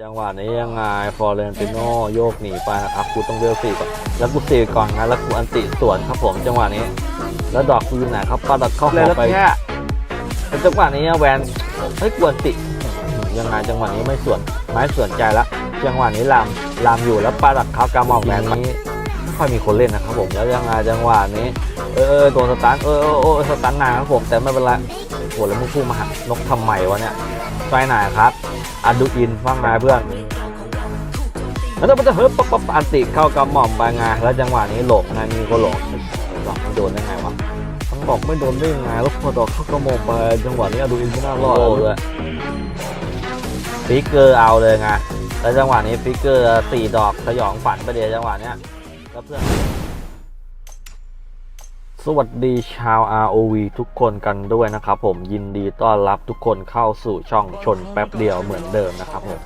จังหวะนี้ยังไงฟอร์เรนติโนโยกหนีไปนะครับกูต้องเวลสี่ก่อนแล้วกูสี่ก่อนนะแล้วกูอันติสวนครับผมจังหวะนี้ แล้วดอกกูอยู่ไหนครับปาดอกเข้าหัวไปแค่แล้วจังหวะนี้แวนเฮ้ยกวนติยังไงจังหวะนี้ไม่สวนไม้สวนใจละจังหวะนี้ลามลามอยู่แล้วปาดักเขากำมองแวนนี้ไม่ค่อยมีคนเล่นนะครับผมแล้วยังไงจังหวะนี้เออเออโดนสตันเออเออเออสตันนานครับผมแต่ไม่เป็นไรโหแล้วมึงพุ่งมาหักนกทำไมวะเนี่ยไปไหนครับ อันดูอินว่างไงเพื่อนแล้วถ้ามันจะเฮิร์บปั๊บปั๊บอันติเข้ากำหม่อมไปไงแล้วจังหวะนี้หลบไงมีก็หลบหลบไม่โดนได้ไงวะทั้งบอกไม่โดนได้ไงแล้วพอดอกเข้ากำหม่อมไปจังหวะนี้อะดูอินไม่น่ารอดเลยฟิกเกอร์เอาเลยไงแล้วจังหวะนี้ฟิกเกอร์สี่ดอกสยองฝันไปเดียวจังหวะเนี้ยแล้วเพื่อน สวัสดีชาว ROV ทุกคนกันด้วยนะครับผมยินดีต้อนรับทุกคนเข้าสู่ช่องชนแป๊บเดียวเหมือนเดิมนะครับผม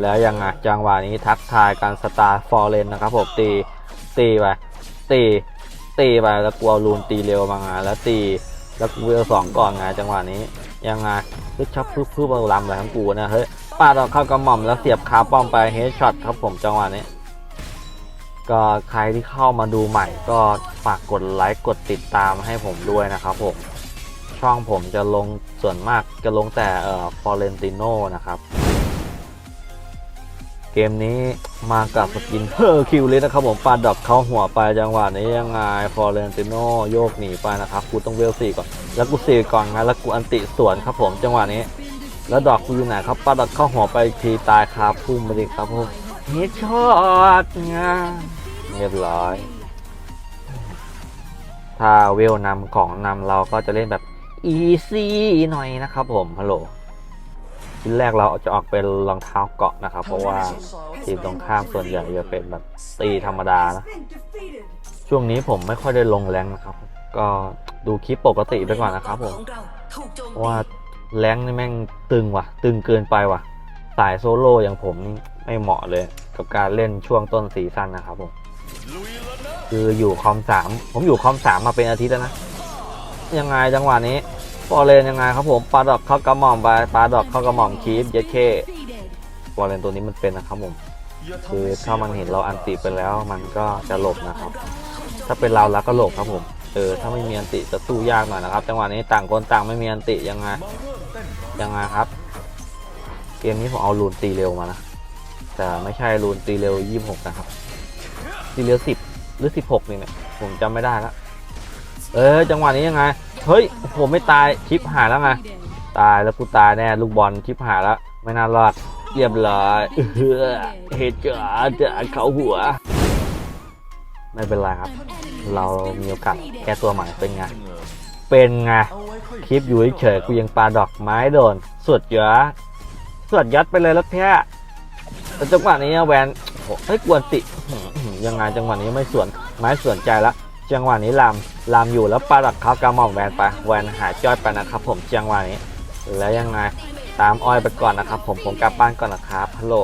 แล้วยังไงจังหวะนี้ทักทายการสตาร์ฟอร์เรนนะครับผมตีตีไปตีตีไปแล้วกลัวรูนตีเร็วมาไงแล้วตีแล้วกูเวลสองก่อนไงจังหวะนี้ยังไงพึบชับพึบพึบเอาลำอะไรทั้งกูนะเฮ้ยป้าดอกเข้ากระหม่อมแล้วเสียบคาป้อมไปเฮดช็อตครับผมจังหวะนี้ ก็ใครที่เข้ามาดูใหม่ก็ฝากกดไลค์กดติดตามให้ผมด้วยนะครับผม ช่องผมจะลงส่วนมากจะลงแต่เอ่อฟอเรนติโนนะครับ เกมนี้มากับสกินเฮอร์คิวเลยนะครับผมปาดอกเข้าหัวไปจังหวะนี้ยังไงฟอเรนติโนโยกหนีไปนะครับกูต้องเวลสี่ก่อน แล้วกูสี่ก่อนนะแล้วกูอันติสวนครับผมจังหวะนี้ แล้วดอกกูอยู่ไหนครับปาดอกเข้าหัวไปทีตายคาพุ่มไปดิครับผม เฮดช็อตงาเรียบร้อย ถ้าเวลนำของนำเราก็จะเล่นแบบอีซี่หน่อยนะครับผม ฮัลโหลทีแรกเราจะออกเป็นรองเท้าเกาะนะครับ เพราะว่าทีมตรงข้ามส่วนใหญ่จะเป็นแบบตีธรรมดานะ ช่วงนี้ผมไม่ค่อยได้ลงแรงนะครับ ก็ดูคลิปปกติไปก่อนนะครับผมว่าแรงนี่แม่งตึงว่ะ ตึงเกินไปว่ะ สายโซโล่อย่างผมนี่ ไม่เหมาะเลยกับการเล่นช่วงต้นซีซั่นนะครับผมคืออยู่คอมสามผมอยู่คอมสามมาเป็นอาทิตย์แล้วนะยังไงจังหวะนี้ฟอร์เรนยังไงครับผมปลาดอกเข้ากระหม่อมไปปลาดอกเข้ากระหม่อมคีฟเยเคฟอร์เรนตัวนี้มันเป็นนะครับผมคือถ้ามันเห็นเราอันติไปแล้วมันก็จะหลบนะครับ ถ้าเป็นเราแล้วก็หลบครับผมเออถ้าไม่มีอันติจะสู้ยากหน่อยนะครับจังหวะนี้ต่างคนต่างไม่มีอันติยังไงยังไงครับ เกมนี้ผมเอารูนตีเร็วมานะ แต่ไม่ใช่รูนตีเร็ว 26 นะครับ ตีเร็ว 10 หรือ 16 นี่เนี่ยผมจำไม่ได้แล้วเออ จังหวะนี้ยังไง เฮ้ยผมไม่ตายชิปหายแล้วไง ตายแล้วกูตายแน่ลูกบอลชิปหายแล้ว ไม่น่ารอดเรียบร้อยเหตุเกิดจะเขาหัว ไม่เป็นไรครับ เรามีโอกาสแก้ตัวใหม่เป็นไง เป็นไง คลิปอยู่เฉยกูยังปาดอกไม้โดนสวดยอดสวดยัดไปเลยแล้วแท้ แต่จังหวะนี้แวนโอ้โหเฮ้ยกวนติยังไงจังหวะนี้ไม่สวนไม้สวนใจละจังหวะนี้ลามลามอยู่แล้วปาดักเขากระหม่อมแวนไปแวนหายจ้อยไปนะครับ ผมจังหวะนี้ แล้วยังไงตามอ้อยไปก่อนนะครับ ผมผมกลับบ้านก่อนนะครับฮัลโหล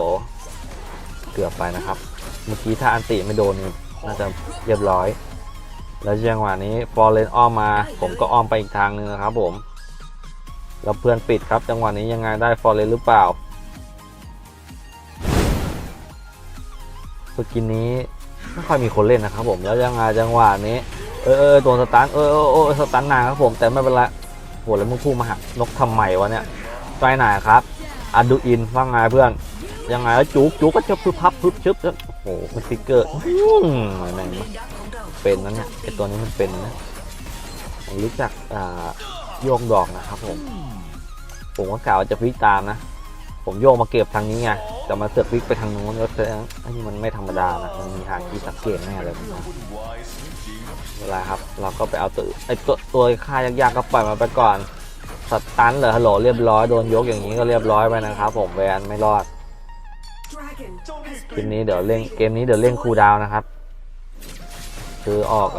เกือบไปนะครับ เมื่อกี้ถ้าอันติไม่โดนน่าจะเรียบร้อย แล้วจังหวะนี้ฟอร์เรนอ้อมมา ผมก็อ้อมไปอีกทางหนึงนะครับ ผมแล้วเพื่อนปิดครับ จังหวะนี้ยังไงได้ฟอร์เรนหรือเปล่า สกินนี้ไม่ค่อยมีคนเล่นนะครับผมแล้วยังไงจังหวะนี้เออเออโดนสตันเออเออเออสตันนานครับผมแต่ไม่เป็นไรโหแล้วมึงพุ่งมาหักนกทำไมวะเนี่ยไปไหนครับอันดูอินว่าไงเพื่อนยังไงแล้วจุกจุกก็จะพึบพับพึบชึบแล้วโอ้โหมันฟิกเกอร์อื้อแม่งเป็นนะเนี่ยไอตัวนี้มันเป็นนะผมรู้จักอ่าโยกดอกนะครับผมผมก็กล่าวจะพลิกตานะ ผมโยกมาเก็บทางนี้ไงแต่มาเสือกพลิกไปทางนู้นก็แสดงอันนี้มันไม่ธรรมดานะมันมีหาที่สังเกตแน่เลยนะเวลาครับ เราก็ไปเอาตัวไอตัวตัวค่ายากๆก็ปล่อยมาไปก่อนสตันเหรอฮัลโหลเรียบร้อยโดนยกอย่างนี้ก็เรียบร้อยไปนะครับผมแวนไม่รอดเกมนี้เดี๋ยวเล่นเกมนี้เดี๋ยวเล่นคูดาวนะครับ คือออก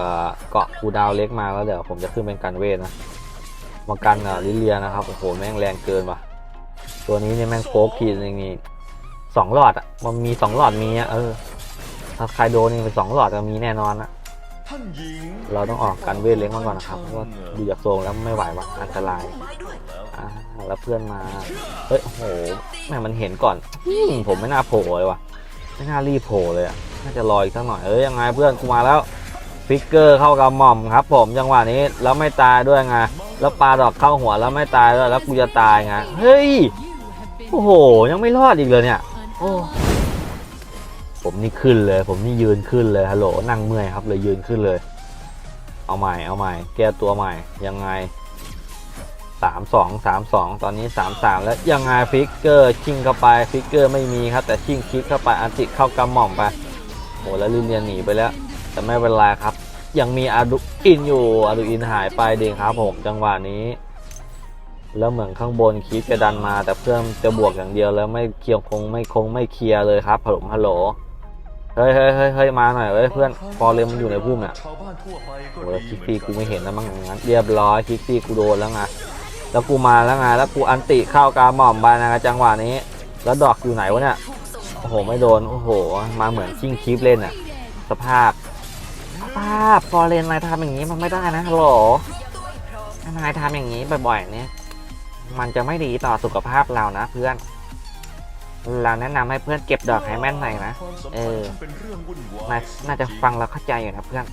เกาะคูดาวเล็กมาแล้วเดี๋ยวผมจะขึ้นเป็นกันเวทนะมากันลิเลียนะครับโอ้โหแม่งแรงเกินว่ะ ตัวนี้เนี่ยแม่งโป๊กทีนึงนี่สองหลอดอะมันมีสองหลอดมีอะเออถ้าใครโดนนี่เป็นสองหลอดก็มีแน่นอนนะเราต้องออกกันเวทเล็กมาก่อนนะครับเพราะว่าดูจากโซงแล้วไม่ไหวว่ะอันตรายอ่าแล้วเพื่อนมาเฮ้ยโอ้โหแม่งมันเห็นก่อนอืมผมไม่น่าโผล่เลยว่ะไม่น่ารีบโผล่เลยอะน่าจะรออีกสักหน่อยเอ้ยยังไงเพื่อนกูมาแล้วฟิกเกอร์เข้ากับหม่อมครับ ผมจังหวะนี้แล้วไม่ตายด้วยไงแล้วปลาดอกเข้าหัวแล้วไม่ตายด้วยแล้วกูจะตายไงเฮ้ย โอ้โห ยังไม่รอดอีกเลยเนี่ย โอ้ผมนี่ขึ้นเลย ผมนี่ยืนขึ้นเลยฮัลโหลนั่งเมื่อยครับเลยยืนขึ้นเลย เอาใหม่เอาใหม่ แก้ตัวใหม่ยังไงสามสองสามสองตอนนี้สามสามแล้วยังไงฟิกเกอร์ชิงเข้าไปฟิกเกอร์ไม่มีครับ แต่ชิงคลิกเข้าไปอันติเข้ากำหม่อมไปโหแล้วลิเนียนหนีไปแล้ว แต่ไม่เป็นไรครับ ยังมีอาดุอินอยู่อาดุอินหายไปเด็กครับผมจังหวะนี้ แล้วเหมือนข้างบนคลิกจะดันมา แต่เพื่อนจะบวกอย่างเดียวแล้วไม่เคลียร์คงไม่คงไม่เคลียร์เลยครับผลมฮัลโหลเฮ้ยเฮ้ยเฮ้ยเฮ้ยมาหน่อยเว้ยเพื่อนพอเลมมันอยู่ในพุ่มเนี่ยโอ้แล้วดีคิกซี่กูไม่เห็นแล้วมั้งอย่างนั้นเรียบร้อยคิกซี่กูโดนแล้วไงแล้วกูมาแล้วไงแล้วกูอันติเข้ากาหม่อมไปนะจังหวะนี้ แล้วดอกอยู่ไหนวะเนี่ยโอ้โหไม่โดนโอ้โห มาเหมือนชิงคลิปเล่นอะสภาพสภาพฟอเรนนายทำอย่างนี้มันไม่ได้นะฮัลโหลนายทำอย่างนี้บ่อยๆเนี่ย มันจะไม่ดีต่อสุขภาพเรานะเพื่อน เราแนะนำให้เพื่อนเก็บดอกให้แมนหน่อยนะ เออ น่าจะฟังแล้วเข้าใจอยู่นะเพื่อน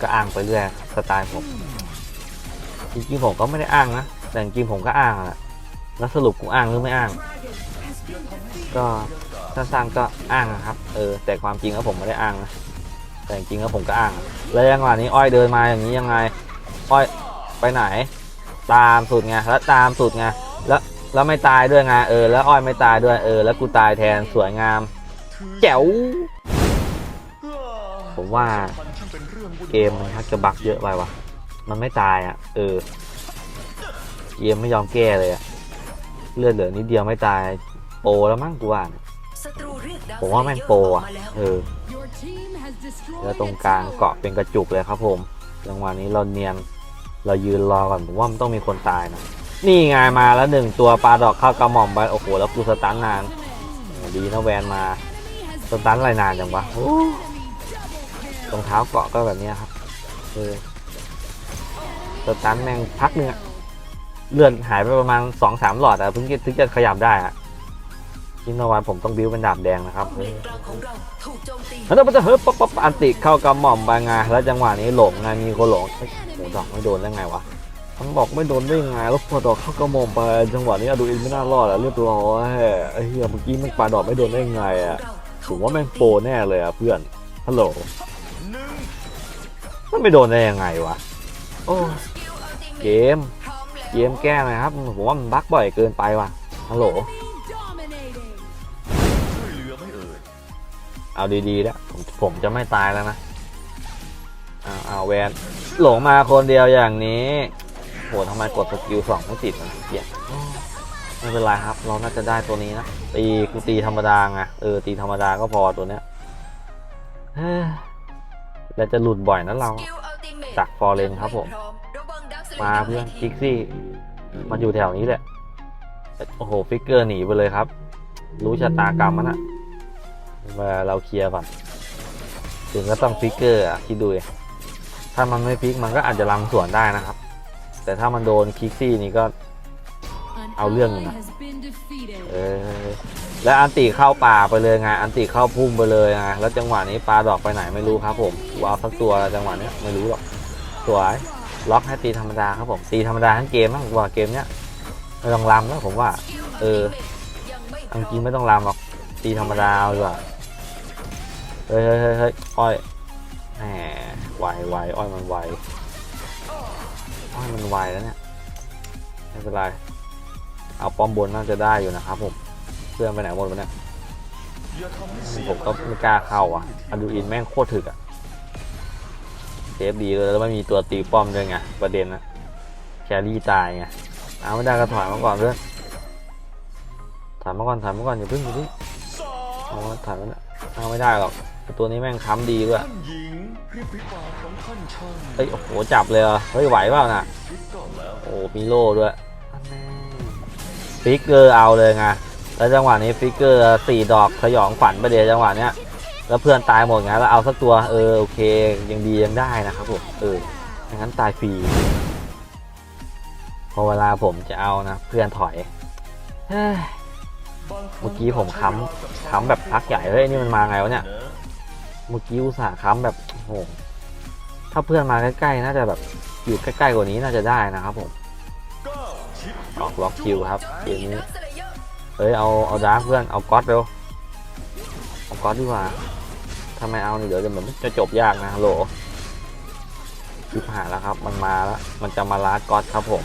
ก็อ้างไปเรื่อยสไตล์ผม จริงๆผมก็ไม่ได้อ้างนะ แต่จริงๆผมก็อ้างแหละแล้วสรุปกูอ้างหรือไม่อ้าง ก็สั้นๆก็อ้างนะครับ เออ แต่ความจริงแล้วผมไม่ได้อ้างนะ แต่จริงๆแล้วผมก็อ้าง แล้วยังหวะนี้อ้อยเดินมาอย่างนี้ยังไง อ้อยไปไหน ตามสุดไงแล้วตามสุดไงแล้วแล้วไม่ตายด้วยไงเออแล้วอ้อยไม่ตายด้วยเออ แล้วกูตายแทนสวยงาม แจ๋วผมว่าเกมมันทักจะบักเยอะไปวะมันไม่ตายอะ เออเกมไม่ยอมแก้เลยอะเลือดเหลือนิดเดียวไม่ตายโปแล้วมั้งกูว่าผมว่าแม่งโปรอะเออแล้วตรงกลางเกาะเป็นกระจุกเลยครับผมจังหวะนี้เราเนียน เรายืนรอก่อนผมว่ามันต้องมีคนตายนะนี่ไงมาแล้วหนึ่งตัวปลาดอกเข้ากระหม่อมไปโอ้โหแล้วกูสตันนานดีนะแวนมาสตันอะไรนานจังวะรองเท้าเกาะก็แบบนี้ครับเออสตันแม่งพักหนึ่งเลื่อนหายไปประมาณสองสามหลอดอะเพิ่งจะถึงจะขยับได้อะ คิดว่าวันผมต้องบิ้วเป็นดาบแดงนะครับเออแล้วมันจะเฮ้ยป๊อปป๊อปอันติเข้ากำหม่อมไปไงแล้วจังหวะนี้หลงไงมีคนหลงเฮ้ยโหดอกไม่โดนได้ไงวะมันบอกไม่โดนได้ไงแล้วพอดอกเข้ากำหม่อมไปจังหวะนี้อะดูอินไม่น่ารอดอะเรียบร้อยไอ้เหี้ยเมื่อกี้มันปาดอกไม่โดนได้ไงอะผมว่าแม่งโปรแน่เลยอะเพื่อนฮัลโหลมันไม่โดนได้ยังไงวะโอ้เกมเกมแก้หนะครับผมว่ามันบั๊กบ่อยเกินไปว่ะฮัลโหล เอาดีๆแล้วผมผมจะไม่ตายแล้วนะเอาเอาแวนหลงมาคนเดียวอย่างนี้โหทำไมกดสกิลสองไม่ติดมันเกลียดไม่เป็นไรครับ เราน่าจะได้ตัวนี้นะตีกูตีธรรมดาไงเออตีธรรมดาก็พอตัวเนี้ยเฮ้ยแล้วจะหลุดบ่อยนะเราจากฟอร์เรนครับผม มาเพื่อนนกิกซี่มันอยู่แถวนี้แหละโอ้โหฟิกเกอร์หนีไปเลยครับ รู้ชะตากรรมมันอะ เวลาเราเคลียร์ก่อนถึงก็ต้องฟิกเกอร์อะคิดดูดิถ้ามันไม่ฟิกมันก็อาจจะลังสวนได้นะครับ แต่ถ้ามันโดนคิกซี่นี่ก็เอาเรื่องอยู่นะเออแล้วอันติเข้าป่าไปเลยไงอันติเข้าพุ่งไปเลยไงแล้วจังหวะนี้ปลาดอกไปไหนไม่รู้ครับผมกูเอาสักตัวจังหวะเนี้ยไม่รู้หรอกสวยล็อกให้ตีธรรมดาครับผมตีธรรมดาทั้งเกมมั้งกว่าเกมเนี้ยไม่ต้องลำแล้วผมว่า เออเอาจริงไม่ต้องลำหรอกตีธรรมดาเอาดีกว่า เฮ้ยเฮ้ยเฮ้ยอ้อยแหมไวไวอ้อยมันไวอ้อยมันไวแล้วเนี่ยไม่เป็นไรเอาป้อมบนน่าจะได้อยู่นะครับผมเพื่อนไปไหนหมดวะเนี่ยผมก็ไม่กล้าเข้าอะอันดูอินแม่งโคตรถึกอะเซฟดีเลยแล้วไม่มีตัวตีป้อมด้วยไงประเด็นนะแครี่ตายไงเอาไม่ได้ก็ถอยมาก่อนเพื่อนถอยมาก่อนถอยมาก่อนอย่าเพิ่งอย่าเพิ่งเอาถอยมาเอาไม่ได้หรอก ต่ตัวนี้แม่งค้ำดีด้วยท่านหญิงริบริบาของท่านช่างเฮ้ยโอ้โหจับเลยเหรอเฮ้ยไหวเปล่าน่ะคิดก่อนแล้วโอ้มีโล่ด้วยอันแน่ฟิกเกอร์เอาเลยไงแล้วจังหวะนี้ฟิกเกอร์สี่ดอกสยองขวัญไปเดียวจังหวะเนี้ยแล้วเพื่อนตายหมดไงแล้วเอาสักตัวเออโอเคยังดียังได้นะครับผมเออไม่งั้นตายฟรีโหอเวลาผมจะเอานะ เพื่อนถอยเฮ้ยบางครั้งเมื่อกี้ผมค้ำค้ำแบบพักใหญ่เฮ้ยนี่มันมาไงวะเนี่ย เมื่อกี้อุตส่าห์ค้ำแบบโหถ้าเพื่อนมาใกล้ๆน่าจะแบบอยู่ใกล้ๆกว่านี้น่าจะได้นะครับผมกออกล็อกคิวครับเกมนี้เฮ้ยเอาเอาดาร์เพื่อนเอาก๊อตเร็วเอาก๊อตดีกว่าถ้าไมเอานี่เดี๋ยวจะเหมือนจะจบยากนะฮัลโหลชิบหายแล้วครับ มันมาแล้วมันจะมาลาดก๊อตครับผม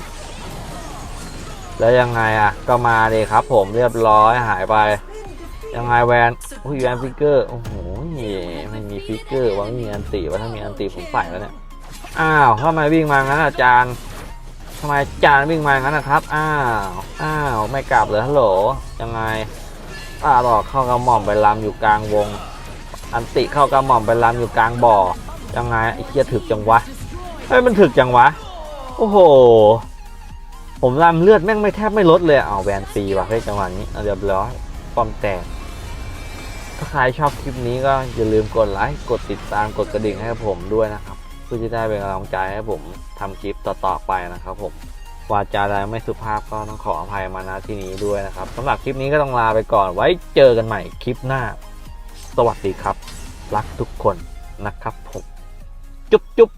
แล้วยังไงอะ ก็มาเลยครับผมเรียบร้อยหายไป ยังไงแวนอุ้ยแวนฟิกเกอร์โอ้โหไม่มี ฟิกเกอร์ว่าไม่มีอันติว่าถ้ามีอันติผมใส่แล้วเนี่ย อ้าวทำไมวิ่งมางั้นอาจารย์ทำไมอาจารย์วิ่งมางั้นนะครับ อ้าว อ้าว ไม่กลับเลยฮัลโหล ยังไงป้าหลอกเข้ากระหม่อมไปลำอยู่กลางวง อันติเข้ากระหม่อมไปลำอยู่กลางบ่อ ยังไงไอ้เคียถึกจังวะ เฮ้ยมันถึกจังวะ โอ้โห ผมลำเลือดแม่งไม่แทบไม่ลดเลย เอาแวนตีว่ะเฮ้ยจังหวะนี้เอาเรียบร้อยป้อมแตก ถ้าใครชอบคลิปนี้ก็อย่าลืมกดไลค์ กดติดตาม กดกระดิ่งให้ผมด้วยนะครับ เพื่อจะได้เป็นกำลังใจให้ผมทำคลิปต่อๆไปนะครับผม วาจาใดไม่สุภาพก็ต้องขออภัยมาณที่นี้ด้วยนะครับสำหรับคลิปนี้ก็ต้องลาไปก่อน ไว้เจอกันใหม่คลิปหน้า สวัสดีครับ รักทุกคนนะครับผม จุ๊บจุ๊บ